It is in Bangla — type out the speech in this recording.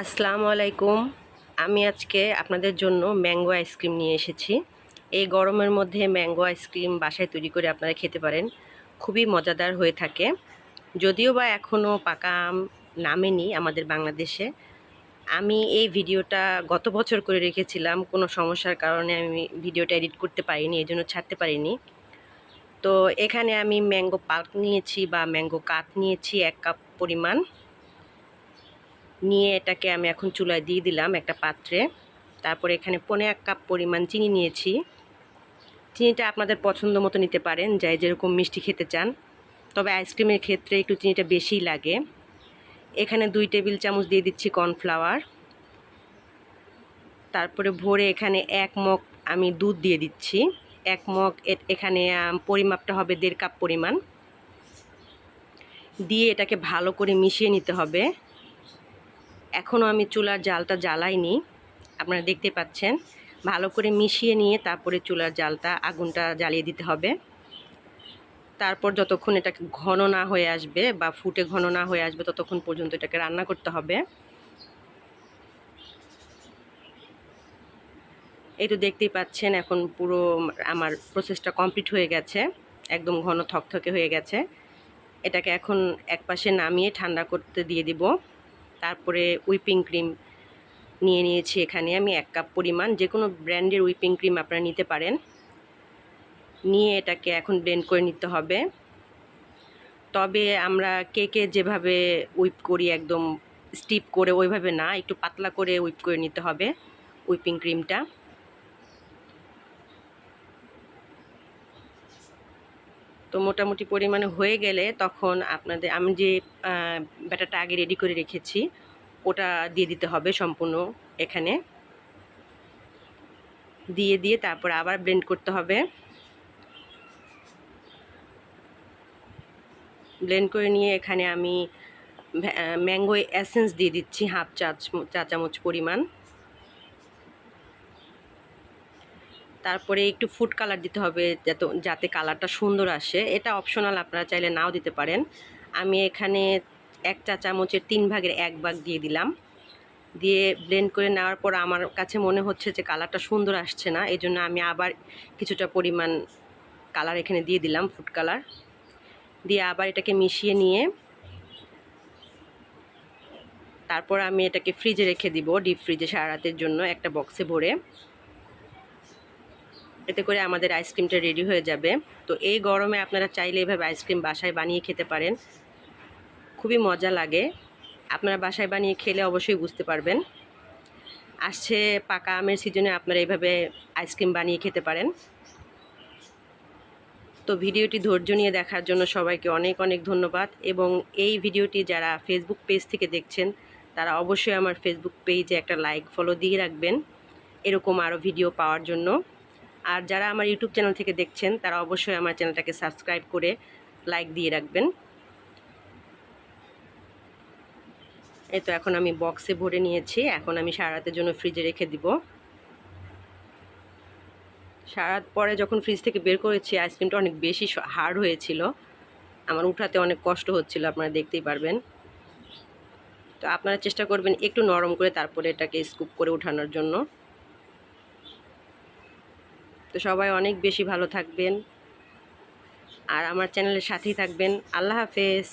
আসসালামু আলাইকুম। আমি আজকে আপনাদের জন্য ম্যাঙ্গো আইসক্রিম নিয়ে এসেছি। এই গরমের মধ্যে ম্যাঙ্গো আইসক্রিম বাসায় তৈরি করে আপনারা খেতে পারেন। খুবই মজাদার হয়ে থাকে। যদিও বা এখনও পাকা আম নামেনি আমাদের বাংলাদেশে। আমি এই ভিডিওটা গত বছর করে রেখেছিলাম। কোনো সমস্যার কারণে আমি ভিডিওটা এডিট করতে পারিনি এই জন্য ছাড়তে পারিনি। তো এখানে আমি ম্যাঙ্গো পাল্প নিয়েছি বা ম্যাঙ্গো কাঠ নিয়েছি এক কাপ পরিমাণ। নিয়ে এটাকে আমি এখন চুলায় দিয়ে দিলাম একটা পাত্রে। তারপরে এখানে পনে এক কাপ পরিমাণ চিনি নিয়েছি। চিনিটা আপনাদের পছন্দ মতো নিতে পারেন, যাই যেরকম মিষ্টি খেতে চান। তবে আইসক্রিমের ক্ষেত্রে একটু চিনিটা বেশিই লাগে। এখানে দুই টেবিল চামচ দিয়ে দিচ্ছি কর্নফ্লাওয়ার। তারপরে ভোরে এখানে এক মগ আমি দুধ দিয়ে দিচ্ছি। এক মগ এখানে পরিমাপটা হবে দেড় কাপ পরিমাণ। দিয়ে এটাকে ভালো করে মিশিয়ে নিতে হবে। এখনও আমি চুলার জালটা জ্বালাইনি। আপনারা দেখতে পাচ্ছেন। ভালো করে মিশিয়ে নিয়ে তারপরে চুলার জালটা আগুনটা জ্বালিয়ে দিতে হবে। তারপর যতক্ষণ এটা ঘন না হয়ে আসবে বা ফুটে ঘন না হয়ে আসবে, ততক্ষণ পর্যন্ত এটাকে রান্না করতে হবে। এই তো দেখতেই পাচ্ছেন, এখন পুরো আমার প্রসেসটা কমপ্লিট হয়ে গেছে। একদম ঘন থকথকে হয়ে গেছে। এটাকে এখন একপাশে নামিয়ে ঠান্ডা করতে দিয়ে দিব। তারপরে উইপিং ক্রিম নিয়ে নিয়েছি এখানে আমি এক কাপ পরিমাণ। যে কোনো ব্র্যান্ডের উইপিং ক্রিম আপনারা নিতে পারেন। নিয়ে এটাকে এখন ব্লেন্ড করে নিতে হবে। তবে আমরা কেকে যেভাবে উইপ করি একদম স্টিপ করে ওইভাবে না, একটু পাতলা করে উইপ করে নিতে হবে উইপিং ক্রিমটা তো মোটামুটি পরিমাণে হয়ে গেলে তখন আপনাদের, আমি যে ব্যাটারটা আগে রেডি করে রেখেছি, ওটা দিয়ে দিতে হবে সম্পূর্ণ এখানে। দিয়ে দিয়ে তারপর আবার ব্লেন্ড করতে হবে। ব্লেন্ড করে নিয়ে এখানে আমি ম্যাঙ্গো এসেন্স দিয়ে দিচ্ছি, হাফ চা চা, চামচ পরিমাণ। তারপরে একটু ফুড কালার দিতে হবে যাতে যাতে কালারটা সুন্দর আসে। এটা অপশনাল আপনারা চাইলে নাও দিতে পারেন। আমি এখানে এক চা চামচের তিন ভাগের এক ভাগ দিয়ে দিলাম। দিয়ে ব্লেন্ড করে নেওয়ার পর আমার কাছে মনে হচ্ছে যে কালারটা সুন্দর আসছে না এই জন্য আমি আবার কিছুটা পরিমাণ কালার এখানে দিয়ে দিলাম ফুড কালার দিয়ে আবার এটাকে মিশিয়ে নিয়ে তারপর আমি এটাকে ফ্রিজে রেখে দিব ডিপ ফ্রিজে সারা রাতের জন্য একটা বক্সে ভরে। এতে করে আমাদের আইসক্রিমটা রেডি হয়ে যাবে। তো এই গরমে আপনারা চাইলে এভাবে আইসক্রিম বাসায় বানিয়ে খেতে পারেন। খুবই মজা লাগে। আপনারা বাসায় বানিয়ে খেলে অবশ্যই বুঝতে পারবেন। আসছে পাকা আমের সিজনে আপনারা এইভাবে আইসক্রিম বানিয়ে খেতে পারেন। তো ভিডিওটি ধৈর্য নিয়ে দেখার জন্য সবাইকে অনেক অনেক ধন্যবাদ। এবং এই ভিডিওটি যারা ফেসবুক পেজ থেকে দেখছেন, তারা অবশ্যই আমার ফেসবুক পেজে একটা লাইক ফলো দিয়ে রাখবেন। এরকম আরও ভিডিও পাওয়ার জন্য। আর যারা আমার ইউটিউব চ্যানেল থেকে দেখছেন, তারা অবশ্যই আমার চ্যানেলটাকে সাবস্ক্রাইব করে লাইক দিয়ে রাখবেন। এই তো এখন আমি বক্সে ভরে নিয়েছি। এখন আমি সারা রাতের জন্য ফ্রিজে রেখে দিব। সারা পরে যখন ফ্রিজ থেকে বের করেছি আইসক্রিমটা অনেক বেশি হার্ড হয়েছিল। আমার উঠাতে অনেক কষ্ট হচ্ছিল, আপনারা দেখতেই পারবেন। তো আপনারা চেষ্টা করবেন একটু নরম করে তারপরে এটাকে স্কুপ করে ওঠানোর জন্য। তো সবাই অনেক বেশি ভালো থাকবেন। আর আমার চ্যানেলের সাথেই থাকবেন। আল্লাহ হাফেজ।